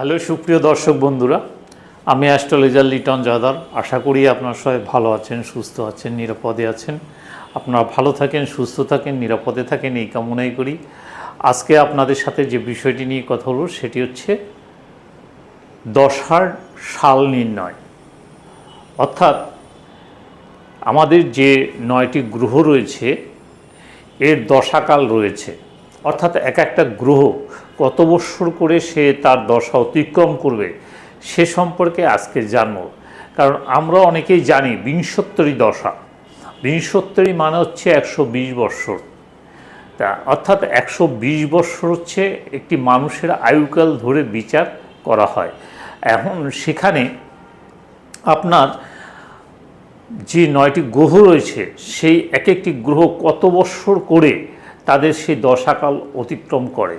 Hello, সুপ্রিয় দর্শক বন্ধুরা, আমি অ্যাস্ট্রোলজার লিটন জাদার। আশা করি আপনার সবাই ভালো আছেন, সুস্থ আছেন, নিরাপদে আছেন। আপনারা ভালো থাকেন, সুস্থ থাকেন, নিরাপদে থাকেন, এই কামনাই করি। আজকে আপনাদের সাথে যে বিষয়টি নিয়ে কথা হলো সেটি হচ্ছে দশার সাল নির্ণয়। অর্থাৎ আমাদের যে নয়টি গ্রহ রয়েছে, এর দশাকাল রয়েছে। অর্থাৎ এক একটা গ্রহ কত বৎসর করে সে তার দশা অতিক্রম করবে সে সম্পর্কে আজকে জানব। কারণ আমরা অনেকেই জানি বিংশোত্তরী দশা। বিংশোত্তরী মানে হচ্ছে একশো বিশ বৎসর। তা অর্থাৎ একশো বিশ বৎসর হচ্ছে একটি মানুষের আয়ুকাল ধরে বিচার করা হয়। এখন সেখানে আপনার যে নয়টি গ্রহ রয়েছে, সেই এক একটি গ্রহ কত বৎসর করে তাদের সেই দশাকাল অতিক্রম করে?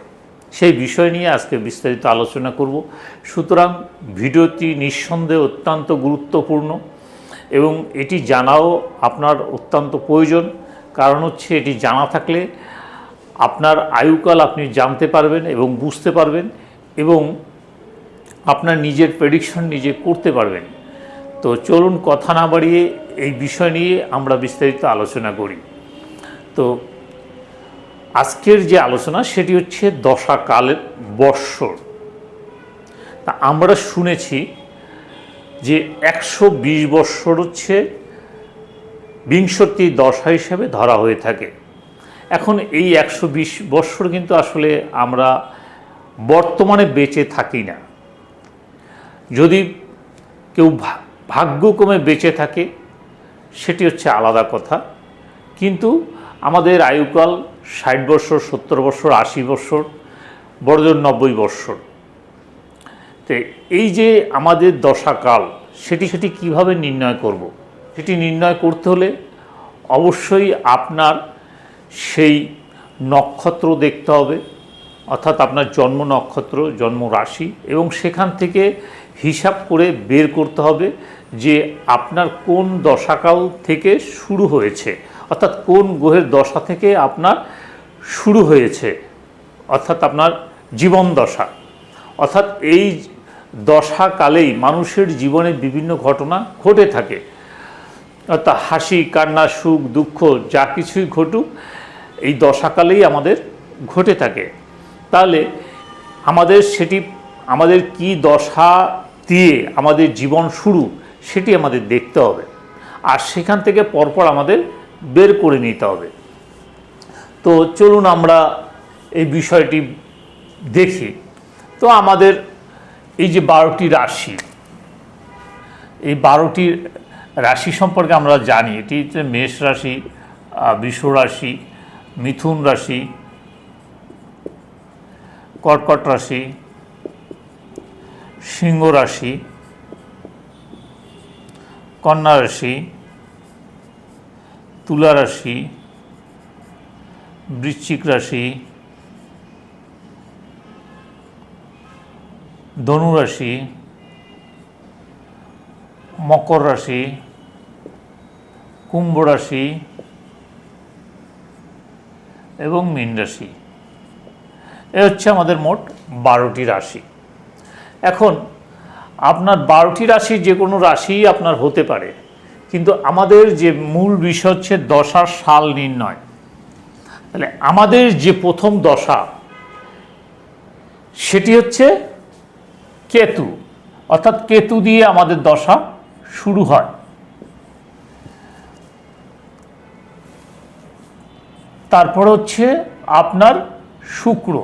সেই বিষয় নিয়ে আজকে বিস্তারিত আলোচনা করব। সুতরাং ভিডিওটি নিঃসন্দেহে অত্যন্ত গুরুত্বপূর্ণ এবং এটি জানাও আপনার অত্যন্ত প্রয়োজন। কারণ হচ্ছে এটি জানা থাকলে আপনার আয়ুকাল আপনি জানতে পারবেন এবং বুঝতে পারবেন এবং আপনার নিজের প্রেডিকশন নিজে করতে পারবেন। তো চলুন কথা না বাড়িয়ে এই বিষয় নিয়ে আমরা বিস্তারিত আলোচনা করি। তো আজকের যে আলোচনা, সেটি হচ্ছে দশাকালের বৎসর। তা আমরা শুনেছি যে একশো বিশ বৎসর হচ্ছে বিংশতি দশা হিসেবে ধরা হয়ে থাকে। এখন এই একশো বিশ বৎসর কিন্তু আসলে আমরা বর্তমানে বেঁচে থাকি না। যদি কেউ ভাগ্যক্রমে বেঁচে থাকে, সেটি হচ্ছে আলাদা কথা। কিন্তু আমাদের আয়ুকাল ষাট বৎসর সত্তর বৎসর আশি বৎসর বড়জন নব্বই বৎসর তো এই যে আমাদের দশাকাল, সেটি সেটি কীভাবে নির্ণয় করব। সেটি নির্ণয় করতে হলে অবশ্যই আপনার সেই নক্ষত্র দেখতে হবে, অর্থাৎ আপনার জন্ম নক্ষত্র, জন্ম রাশি, এবং সেখান থেকে হিসাব করে বের করতে হবে যে আপনার কোন দশাকাল থেকে শুরু হয়েছে, অর্থাৎ কোন গ্রহের দশা থেকে আপনার শুরু হয়েছে, অর্থাৎ আপনার জীবন দশা। অর্থাৎ এই দশাকালেই মানুষের জীবনে বিভিন্ন ঘটনা ঘটে থাকে। অর্থাৎ হাসি, কান্না, সুখ, দুঃখ, যা কিছুই ঘটুক, এই দশাকালেই আমাদের ঘটে থাকে। তাহলে আমাদের সেটি, আমাদের কি দশা দিয়ে আমাদের জীবন শুরু, সেটি আমাদের দেখতে হবে। আর সেখান থেকে পরপর আমাদের বের করে নিতে হবে। তো চলুন আমরা এই বিষয়টি দেখি। তো আমাদের এই যে বারোটি রাশি, এই বারোটি রাশি সম্পর্কে আমরা জানি। এটি হচ্ছে মেষ রাশি বৃষ রাশি, মিথুন রাশি, কর্কট রাশি, সিংহ রাশি, কন্যা রাশি, তুলা রাশি বৃশ্চিক রাশি, ধনু রাশি, মকর রাশি, কুম্ভ রাশি এবং মীন রাশি। এ হচ্ছে আমাদের মোট বারোটি রাশি। এখন, আপনার বারোটি রাশি যে কোনো রাশিই আপনার হতে পারে, কিন্তু আমাদের যে মূল বিষয় হচ্ছে দশার সাল, নির্ণয়। তাহলে আমাদের যে প্রথম দশা, সেটি হচ্ছে কেতু। অর্থাৎ কেতু দিয়ে আমাদের দশা শুরু হয়। তারপর হচ্ছে আপনার শুক্র।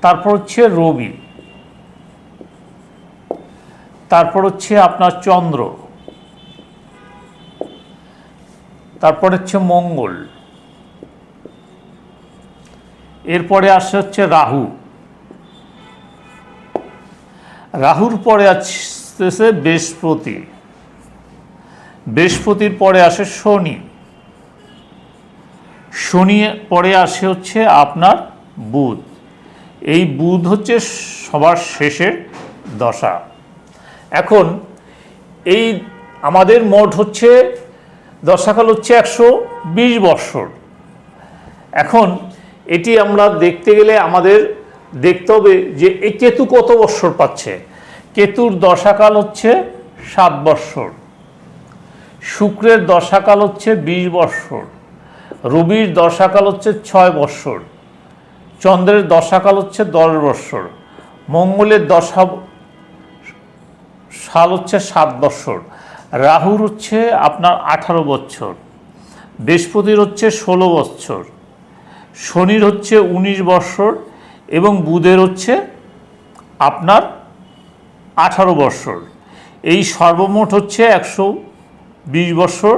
তারপর হচ্ছে রবি। তারপর হচ্ছে আপনার চন্দ্র। তারপর হচ্ছে মঙ্গল। এরপরে আসে হচ্ছে রাহু। রাহুর পরে আসতেছে বৃহস্পতি। বৃহস্পতির পরে আসে শনি। শনি পরে আসে হচ্ছে আপনার বুধ। এই বুধ হচ্ছে সবার শেষের দশা। এখন এই আমাদের মোট হচ্ছে দশাকাল হচ্ছে একশো বিশ বৎসর। এখন এটি আমরা দেখতে গেলে আমাদের দেখতে হবে যে এই কেতু কত বৎসর পাচ্ছে? কেতুর দশাকাল হচ্ছে সাত বৎসর। শুক্রের দশাকাল হচ্ছে বিশ বৎসর। রবির দশাকাল হচ্ছে ছয় বৎসর। চন্দ্রের দশাকাল হচ্ছে দশ বৎসর। মঙ্গলের দশা সাল হচ্ছে সাত বৎসর। রাহুর হচ্ছে আপনার আঠারো বছর, বৃহস্পতির হচ্ছে ষোলো বৎসর শনির হচ্ছে উনিশ বৎসর এবং বুধের হচ্ছে আপনার আঠারো বৎসর এই সর্বমোট হচ্ছে একশো বিশ বৎসর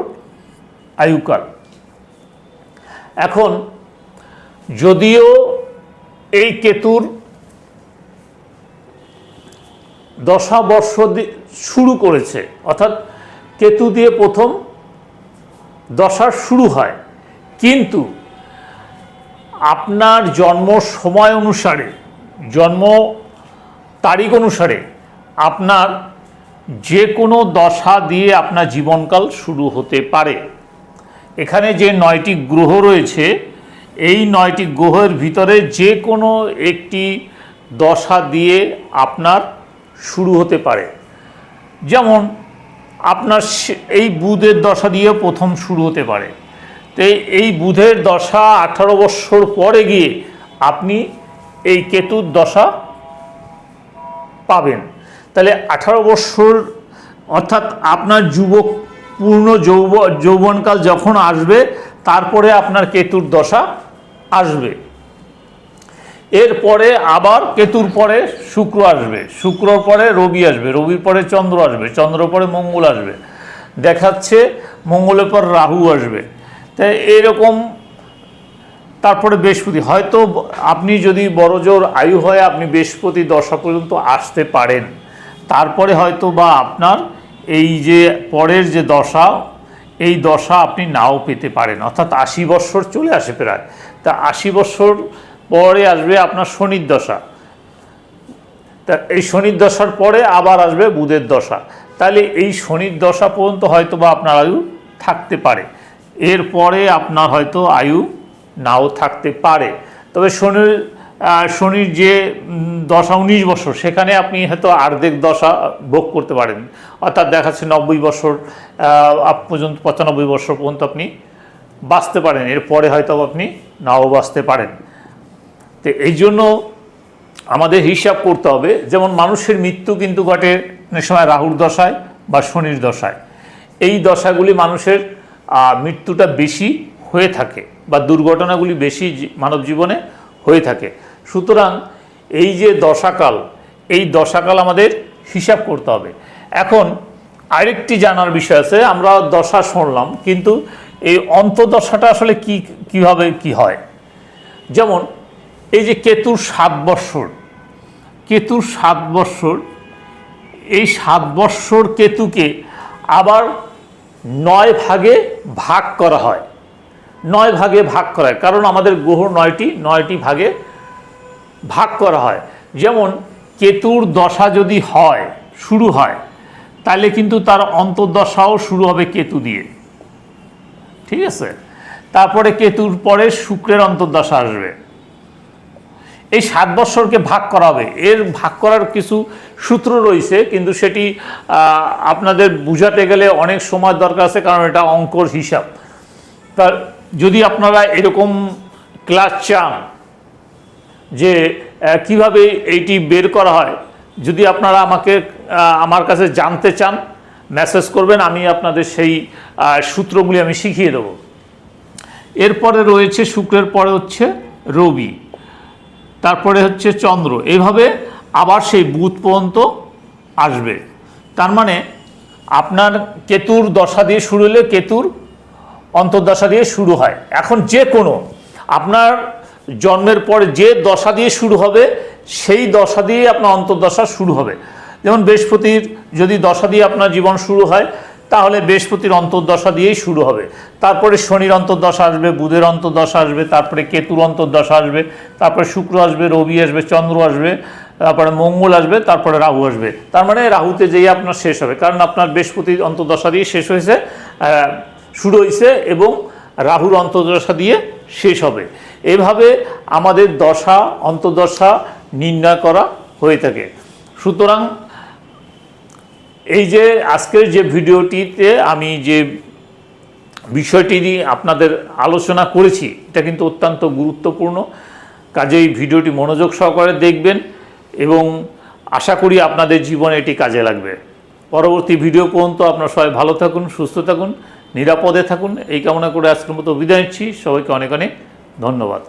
আয়ুকাল। এখন যদিও এই কেতুর দশা বর্ষ শুরু করেছে, অর্থাৎ কেতু দিয়ে প্রথম দশা শুরু হয়। কিন্তু আপনার জন্ম সময় অনুসারে, জন্ম তারিখ অনুসারে আপনার যে কোনো দশা দিয়ে আপনার জীবনকাল শুরু হতে পারে। এখানে যে নয়টি গ্রহ রয়েছে, এই নয়টি গ্রহের ভিতরে যে কোনো একটি দশা দিয়ে আপনার শুরু হতে পারে। যেমন আপনার এই বুধের দশা দিয়ে প্রথম শুরু হতে পারে। তো এই- এই বুধের দশা আঠারো বৎসর পরে গিয়ে আপনি এই কেতুর দশা পাবেন। তাহলে আঠারো বৎসর অর্থাৎ আপনার যুবক পূর্ণ যৌব যৌবনকাল যখন আসবে, তারপরে আপনার কেতুর দশা আসবে। এরপরে আবার কেতুর পরে শুক্র আসবে। শুক্র পরে রবি আসবে, রবির পরে চন্দ্র আসবে, চন্দ্র পরে মঙ্গল আসবে। দেখাচ্ছে মঙ্গলের পর রাহু আসবে। তাই এরকম তারপরে বৃহস্পতি, হয়তো আপনি যদি বড় জোর আয়ু হয় আপনি বৃহস্পতি দশা পর্যন্ত আসতে পারেন, তারপরে হয়তো বা আপনার এই যে পরের যে দশা, এই দশা আপনি নাও পেতে পারেন। অর্থাৎ আশি বৎসর চলে আসে প্রায়। তা আশি বৎসর পরে আসবে আপনার শনির দশা। তা এই শনির দশার পরে আবার আসবে বুধের দশা। তাহলে এই শনির দশা পর্যন্ত হয়তো বা আপনার আয়ু থাকতে পারে। এরপরে আপনার হয়তো আয়ু নাও থাকতে পারে। তবে শনির শনির যে দশা উনিশ বছর, সেখানে আপনি হয়তো আর্ধেক দশা ভোগ করতে পারেন। অর্থাৎ দেখাচ্ছে নব্বই বছর আপ পর্যন্ত পঁচানব্বই বছর পর্যন্ত আপনি বাঁচতে পারেন। এরপরে হয়তো আপনি নাও বাঁচতে পারেন। তো এই জন্য আমাদের হিসাব করতে হবে, যেমন মানুষের মৃত্যু কিন্তু ঘটে সময় রাহুর দশায় বা শনির দশায়। এই দশাগুলি মানুষের মৃত্যুটা বেশি হয়ে থাকে বা দুর্ঘটনাগুলি বেশি মানব জীবনে হয়ে থাকে। সুতরাং এই যে দশাকাল, এই দশাকাল আমাদের হিসাব করতে হবে। এখন আরেকটি জানার বিষয় আছে, আমরা দশা শুনলাম, কিন্তু এই অন্তদশাটা আসলে কি, কীভাবে কি হয়? যেমন এই যে কেতুর সাত বৎসর, কেতুর সাত বৎসর, এই সাত বৎসর কেতুকে আবার নয় ভাগে ভাগ করা হয়। নয় ভাগে ভাগ করা হয়, কারণ আমাদের গ্রহ নয়টি নয়টি ভাগে ভাগ করা হয়। যেমন কেতুর দশা যদি হয়, শুরু হয়, তাহলে কিন্তু তার অন্তর্দশাও শুরু হবে কেতু দিয়ে। ঠিক আছে? তারপরে কেতুর পরে শুক্রের অন্তর্দশা আসবে। এই সাত বৎসরকে ভাগ করা হবে। এর ভাগ করার কিছু সূত্র রয়েছে, কিন্তু সেটি আপনাদের বুঝাতে গেলে অনেক সময় দরকার আছে, কারণ এটা অঙ্কর হিসাব। তা যদি আপনারা এরকম ক্লাস চান যে কীভাবে এইটি বের করা হয়, যদি আপনারা আমাকে আমার কাছে জানতে চান, মেসেজ করবেন, আমি আপনাদের সেই সূত্রগুলি আমি শিখিয়ে দেবো। এরপরে রয়েছে, শুক্রের পরে হচ্ছে রবি। তারপরে হচ্ছে চন্দ্র। এইভাবে আবার সেই বুধ পর্যন্ত আসবে। তার মানে আপনার কেতুর দশা দিয়ে শুরু হলে কেতুর অন্তর্দশা দিয়ে শুরু হয়। এখন যে কোনো, আপনার জন্মের পরে যে দশা দিয়ে শুরু হবে, সেই দশা দিয়ে আপনার অন্তর্দশা শুরু হবে। যেমন বৃহস্পতির যদি দশা দিয়ে আপনার জীবন শুরু হয় তাহলে বৃহস্পতির অন্তর্দশা দিয়েই শুরু হবে। তারপরে শনির অন্তর্দশা আসবে, বুধের অন্তর্দশা আসবে, তারপরে কেতুর অন্তর্দশা আসবে, তারপরে শুক্র আসবে, রবি আসবে, চন্দ্র আসবে, তারপরে মঙ্গল আসবে, তারপরে রাহু আসবে। তার মানে রাহুতে যেই আপনার শেষ হবে, কারণ আপনার বৃহস্পতির অন্তর্দশা দিয়ে শেষ হয়েছে শুরু হয়েছে এবং রাহুর অন্তর্দশা দিয়ে শেষ হবে। এভাবে আমাদের দশা, অন্তর্দশা নির্ণয় করা হয়ে থাকে। সুতরাং এই যে আজকের যে ভিডিওটিতে আমি যে বিষয়টি নিয়ে আপনাদের আলোচনা করেছি, এটা কিন্তু অত্যন্ত গুরুত্বপূর্ণ। কাজেই ভিডিওটি মনোযোগ সহকারে দেখবেন এবং আশা করি আপনাদের জীবনে এটি কাজে লাগবে। পরবর্তী ভিডিও পর্যন্ত আপনারা সবাই ভালো থাকুন, সুস্থ থাকুন, নিরাপদে থাকুন। এই কামনা করে আজকের মতো বিদায় নিচ্ছি। সবাইকে অনেক অনেক ধন্যবাদ।